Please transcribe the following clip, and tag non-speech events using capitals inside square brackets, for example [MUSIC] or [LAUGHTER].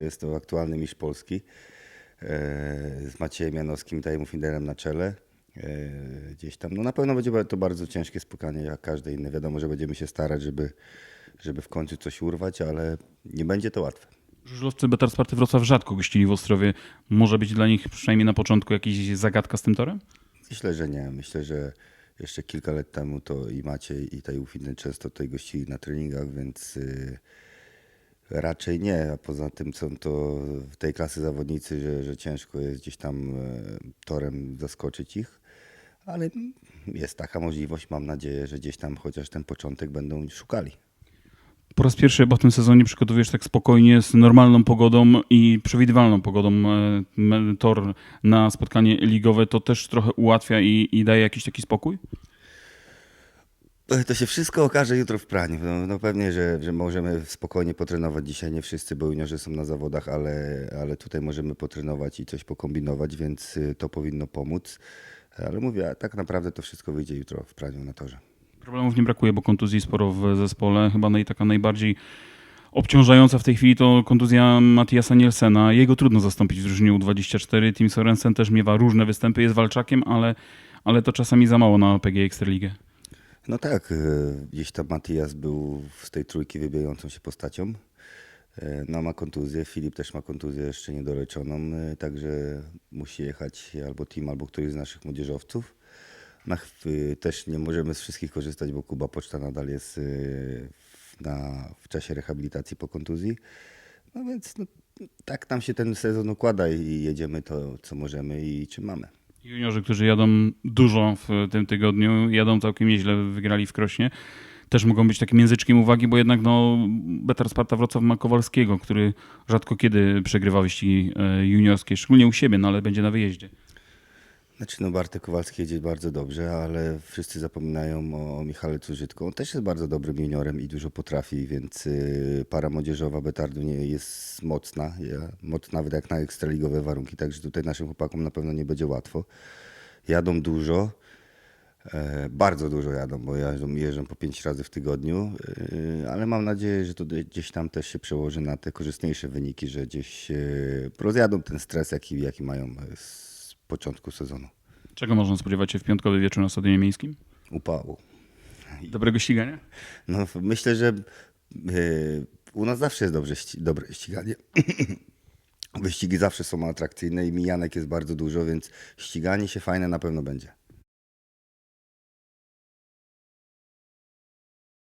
Jest to aktualny mistrz Polski e, z Maciejem Janowskim i Tajem Finderem na czele. E, Gdzieś tam, no na pewno będzie to bardzo ciężkie spotkanie, jak każde inne. Wiadomo, że będziemy się starać, żeby, żeby w końcu coś urwać, ale nie będzie to łatwe. Żużlowcy Betar Sparty Wrocław rzadko gościli w Ostrowie. Może być dla nich przynajmniej na początku jakaś zagadka z tym torem? Myślę, że nie. Myślę, że jeszcze kilka lat temu to i Maciej i Taj Finner często tutaj gościli na treningach, więc y, raczej nie. A poza tym są to w tej klasy zawodnicy, że, że ciężko jest gdzieś tam e, torem zaskoczyć ich. Ale jest taka możliwość. Mam nadzieję, że gdzieś tam chociaż ten początek będą szukali. Po raz pierwszy chyba w tym sezonie przygotowujesz tak spokojnie, z normalną pogodą i przewidywalną pogodą e, tor na spotkanie ligowe. To też trochę ułatwia i, i daje jakiś taki spokój? To się wszystko okaże jutro w praniu. No, no pewnie, że, że możemy spokojnie potrenować dzisiaj. Nie wszyscy, juniorzy są na zawodach, ale, ale tutaj możemy potrenować i coś pokombinować, więc y, to powinno pomóc. Ale mówię, tak naprawdę to wszystko wyjdzie jutro w praniu na torze. Problemów nie brakuje, bo kontuzji sporo w zespole. Chyba naj, taka najbardziej obciążająca w tej chwili to kontuzja Matiasa Nielsena. Jego trudno zastąpić w drużynie U24. Tim Sorensen też miewa różne występy, jest walczakiem, ale, ale to czasami za mało na PG Ekstraligę. No tak, y, gdzieś tam Matias był z tej trójki wybijającą się postacią. E, No ma kontuzję, Filip też ma kontuzję jeszcze niedoleczoną, e, także musi jechać albo team, albo któryś z naszych młodzieżowców. Na, też nie możemy z wszystkich korzystać, bo Kuba Poczta nadal jest na, w czasie rehabilitacji po kontuzji. No więc no, tak nam się ten sezon układa i jedziemy to, co możemy i czym mamy. Juniorzy, którzy jadą dużo w tym tygodniu, jadą całkiem nieźle, wygrali w Krośnie. Też mogą być takim języczkiem uwagi, bo jednak no, Betar Sparta Wrocław ma Kowalskiego, który rzadko kiedy przegrywa wyścigi e, juniorskie, szczególnie u siebie, no ale będzie na wyjeździe. Znaczy, no Bartek Kowalski jedzie bardzo dobrze, ale wszyscy zapominają o, Michale Cużytku. On też jest bardzo dobrym juniorem i dużo potrafi, więc y, para młodzieżowa Betardu nie jest mocna, mocna nawet jak na ekstraligowe warunki, także tutaj naszym chłopakom na pewno nie będzie łatwo. Jadą dużo, e, bardzo dużo jadą, bo jadą, jeżdżą po pięć razy w tygodniu, y, ale mam nadzieję, że to gdzieś tam też się przełoży na te korzystniejsze wyniki, że gdzieś y, rozjadą ten stres, jaki, jaki mają początku sezonu. Czego można spodziewać się w piątkowy wieczór na Stadionie Miejskim? upału. Dobrego ścigania? No, myślę, że y, u nas zawsze jest dobrze, ści- dobre ściganie. [CLEARS THROAT] Wyścigi zawsze są atrakcyjne i mijanek jest bardzo dużo, więc ściganie się fajne na pewno będzie.